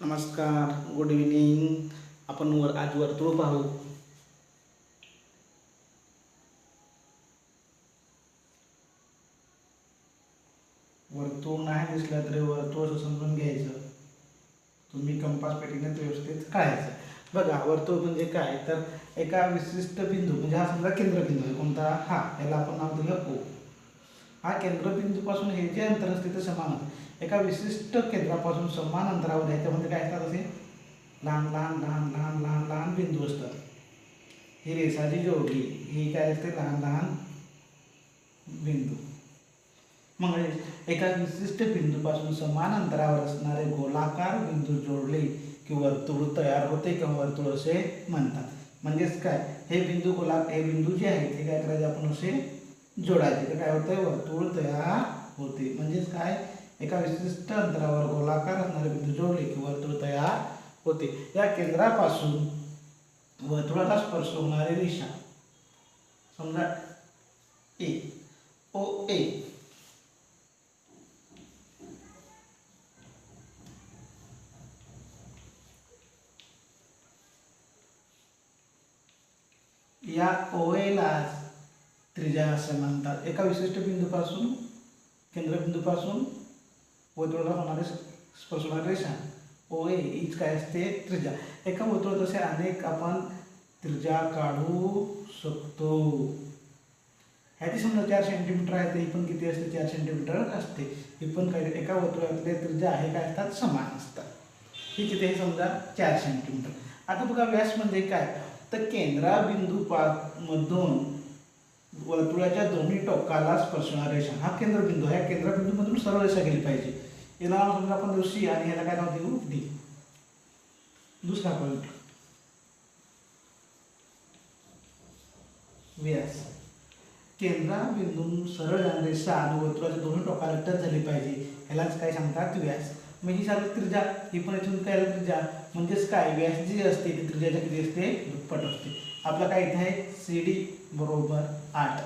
नमस्कार good evening आपण वर आज वर्तुळ पाहू. वर्तुळ नाही दिसलं तरी वर्तुळ असं समजून घ्यायचं. तुम्ही कंपास पेटीने व्यवस्थित काढायचं. बघा वर्तुळ म्हणजे काय? तर एका विशिष्ट बिंदू म्हणजे हा समजा केंद्रबिंदू आहे कोणता? हा याला आपण नाव दिलं ओ हा केंद्रबिंदूपासून हे जे अंतर असते ते समान एका विशिष्ट केंद्रापासून समान अंतरावर याच्यामध्ये काय असतात असे? लहान लहान लहान लहान लहान लहान बिंदू असतात. ही रेषाची जोडली ही काय असते? लहान लहान बिंदू. मग एका विशिष्ट बिंदूपासून समान असणारे गोलाकार बिंदू जोडले की वर्तुळ तयार होते किंवा वर्तुळ म्हणतात. म्हणजेच काय? हे बिंदू गोला, हे बिंदू जे हे काय करायचे आपण असे? जोडायचे. तर काय होतंय? वर्तुळ तयार होते. म्हणजेच काय? एका विशिष्ट अंतरावर गोलाकार असणारे बिंदू जोडले की वर्तुळ तयार होते. या केंद्रापासून वर्तुळाला स्पर्श होणारी रेषा. समजा ए ओ ए. या ओएलाच त्रिजा असे म्हणतात. एका विशिष्ट बिंदूपासून केंद्रबिंदूपासून वर्तुळाला होणारे स्पर्श रेषा. ओ ए हीच काय असते? त्रिजा. एका वर्तुळात असे अनेक आपण त्रिजा काढू शकतो. ह्याची समजा चार सेंटीमीटर आहे ते ही पण किती असते? चार सेंटीमीटर असते. ही पण काय एका वर्तुळातले त्रिज्या आहे काय असतात? समान असतात. ही किती समजा? चार सेंटीमीटर आता बघा व्यास म्हणजे काय? तर केंद्राबिंदू पा मधून वर्तुळाच्या दोन्ही टोकाला स्पर्शणार रेषा. हा केंद्रबिंदू ह्या केंद्रबिंदूमधून सरळ रेषा गेली पाहिजे. याला नाव समजा आपण देऊ सी आणि याला काय नाव देऊ? डी. दुसरा पॉईंट व्यास. केंद्राबिंदून सरळ रेषा आणि वर्तुळाच्या दोन्ही टोकाला टच झाली पाहिजे. ह्यालाच काय सांगतात? व्यास. मग ही साधी त्रिजा ही पण इथून काय त्रिजा म्हणजेच काय? व्यास जी असते ती त्रिजाच्या किती असते? दुप्पट असते. आपला काय इथे आहे? सी डी बरोबर आठ.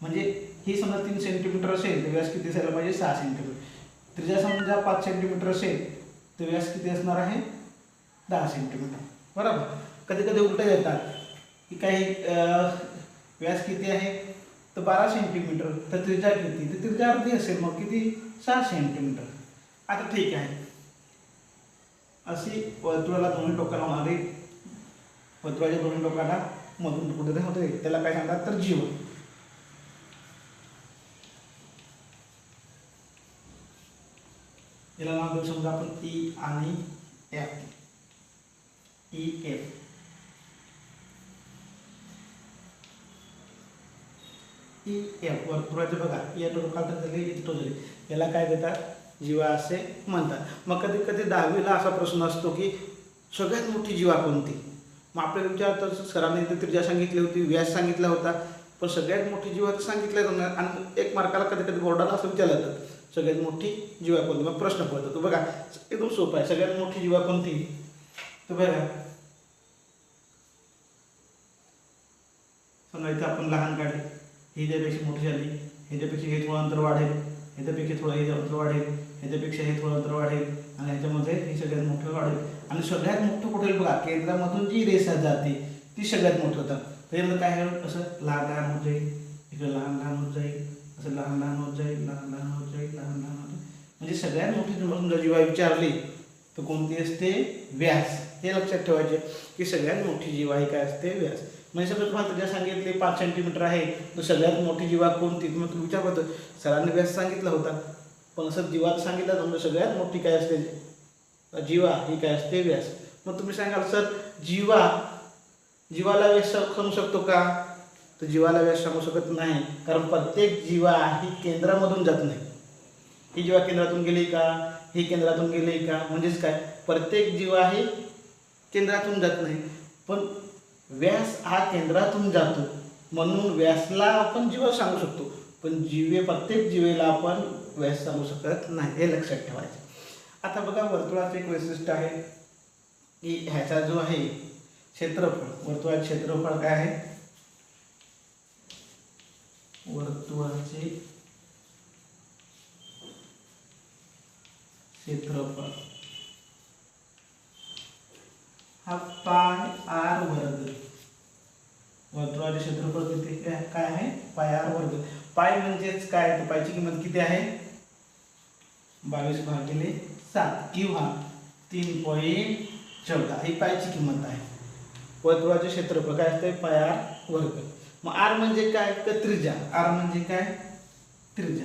म्हणजे ही समजा तीन सेंटीमीटर असेल तर व्यास किती असायला पाहिजे? सहा सेंटीमीटर त्रिज्या समजा पाच सेंटीमीटर असेल तर व्यास किती असणार आहे? दहा सेंटीमीटर बरोबर? कधी कधी उलट येतात. की काही व्यास किती आहे? तर बारा सेंटीमीटर तर त्रिज्या किती? तर त्रिज्या अर्धी असेल मग किती? सहा सेंटीमीटर आता ठीक आहे. अशी वर्तुळाला दोन्ही टोकाला होणारी वर्तुळाच्या दोन्ही टोकाला मधून कुठेतरी होते त्याला काय सांगतात? तर जीव याला नाव देऊ समजा आपण ई आणि F. E F. E F. वर्तुळाचे बघा. या टोकाला झाले इथे याला काय देतात? जीवा असे म्हणतात. मग कधी कधी दहावीला असा प्रश्न असतो की सगळ्यात मोठी जीवा कोणती? मग आपल्या तुमच्या विचारतं सरांनी इथे त्रिज्या सांगितली होती व्यास सांगितला होता. पण सगळ्यात मोठी जीवा सांगितल्या जाणार आणि एक मार्काला कधी कधी बोर्डाला असं विचारलं जातं. सगळ्यात मोठी जीवा कोणती? मग प्रश्न पडतो. तो बघा एकदम सोपा आहे. सगळ्यात मोठी जीवा कोणती? तर बघा. समजा इथं आपण लहान काढले ही ज्यापेक्षा मोठी झाली. ह्याच्यापेक्षा हे थोडं अंतर वाढेल. ह्याच्यापेक्षा थोडं हे अंतर वाढेल. ह्याच्यापेक्षा हे थोडं अंतर वाढेल. आणि ह्याच्यामध्ये हे सगळ्यात मोठं वाढेल. आणि सगळ्यात मोठं कुठे बघा केंद्रामधून जी रेस जाते ती सगळ्यात मोठं होतं. पहिलं काय असं लहान लहान होत जाईल इकडं लहान लहान होत जाईल असं लहान लहान होत जाईल लहान लहान होत जाईल लहान लहान होत जाईल. म्हणजे सगळ्यात मोठी समजा जेव्हा विचारली तर कोणती असते? व्यास. हे लक्षात ठेवायचे की सगळ्यात मोठी जीवा ही काय असते? व्यास. म्हणजे समजा तुम्हाला त्याच्या सांगितले पाच सेंटीमीटर आहे तर सगळ्यात मोठी जीवा कोणती? मग तुम्ही विचार करतो सरांनी व्यास सांगितला होता. पण असं जीवा सांगितलं तर सगळ्यात मोठी काय असते? जीवा ही काय असते व्यास. मग तुम्ही सांगाल सर जीवा जीवाला व्यास सांगू शकतो का? तर जीवाला व्यास सांगू शकत नाही कारण प्रत्येक जीवा ही केंद्रामधून जात नाही. ही जीवा केंद्रातून गेली का? ही केंद्रातून गेली का? म्हणजेच काय? प्रत्येक जीवा ही केंद्रातून जात नाही. पण व्यास हा केंद्रातून जातो. म्हणून व्यासला आपण जीवा सांगू शकतो. पण जीवे प्रत्येक जीवेला आपण व्यास सांगू शकत नाही हे लक्षात ठेवायचं. आता बघा वर्तुळाचं एक वैशिष्ट्य आहे की ह्याचा जो आहे क्षेत्रफळ वर्तुळाचे क्षेत्रफळ काय आहे? वर्तुळाचे क्षेत्रफळ. हा पाय आर वर्ग. वर्तुळाचे क्षेत्रफळ किती काय काय आहे? पाय आर वर्ग. पाय म्हणजेच काय? तर पायची किंमत किती आहे? बावीस भागिले सात किंवा तीन पॉईंट चौदा. ही पायची किंमत आहे. वर्तुळाचे क्षेत्रफळ काय असते पाय आर वर्ग. मग आर म्हणजे काय? तर त्रिजा आर म्हणजे काय? त्रिजा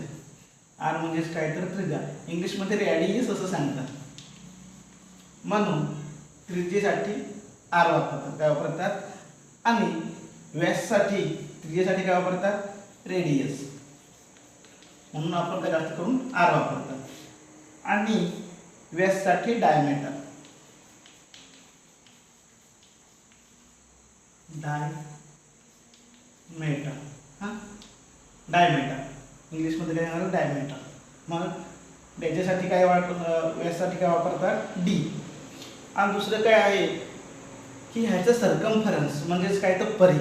आर म्हणजेच काय? तर त्रिजा इंग्लिशमध्ये रॅडियस असं सांगतात. म्हणून त्रिजेसाठी आर वापरतात. काय वापरतात? आणि व्याससाठी त्रिजेसाठी काय वापरतात? रेडियस म्हणून आपण काय जास्त करून आर वापरतात. आणि व्याससाठी डायमीटर डायमीटर हां? डायमीटर इंग्लिशमध्ये काय येणार डायमीटर मग त्याच्यासाठी काय वापर अं, काय वापरतात? डी आणि दुसरं काय आहे? की ह्याचं सरकमफरन्स म्हणजेच काय? तर परी.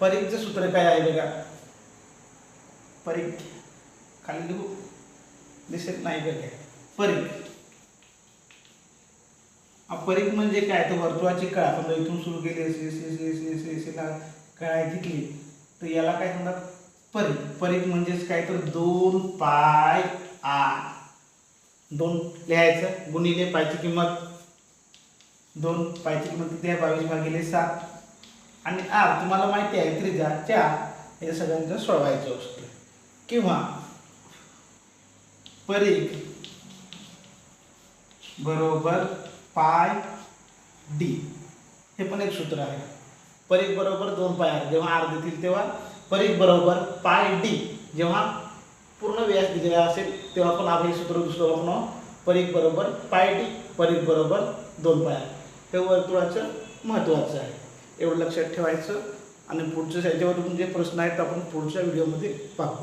परीखचं सूत्र काय आहे बघा? परीख. खाली लिहू? दिसत नाही बघा काय परीघ म्हणजे काय? तर वर्तुळाची कळा. समजा इथून सुरू केली अशी अशी अशी अशी कळा घेतली तर याला काय म्हणतात? परीघ परीघ म्हणजेच काय? तर दोन पाय आर. दोन लिहायचं. गुणिले पायची किंमत. दोन पायची किंमत किती आहे? बावीस भागिले सात. आणि आर तुम्हाला माहिती आहे त्रिजा चार हे सगळ्यांचं सोडवायचं असतं. किंवा परीघ बरोबर पाय डी. हे पण एक सूत्र आहे. परीक बरोबर दोन पाय आर जेव्हा आर देतील तेव्हा परीघ बरोबर पाय डी. जेव्हा पूर्ण व्यास दिलेला असेल तेव्हा पण आपण हे सूत्र दुसरं आपण परीक बरोबर पाय डी परीक बरोबर दोन पाय आर हे वर्तुळाचं महत्त्वाचं आहे. एवढं लक्षात ठेवायचं आणि पुढच्या ह्याच्यावर जे प्रश्न आहेत आपण पुढच्या व्हिडिओमध्ये पाहू.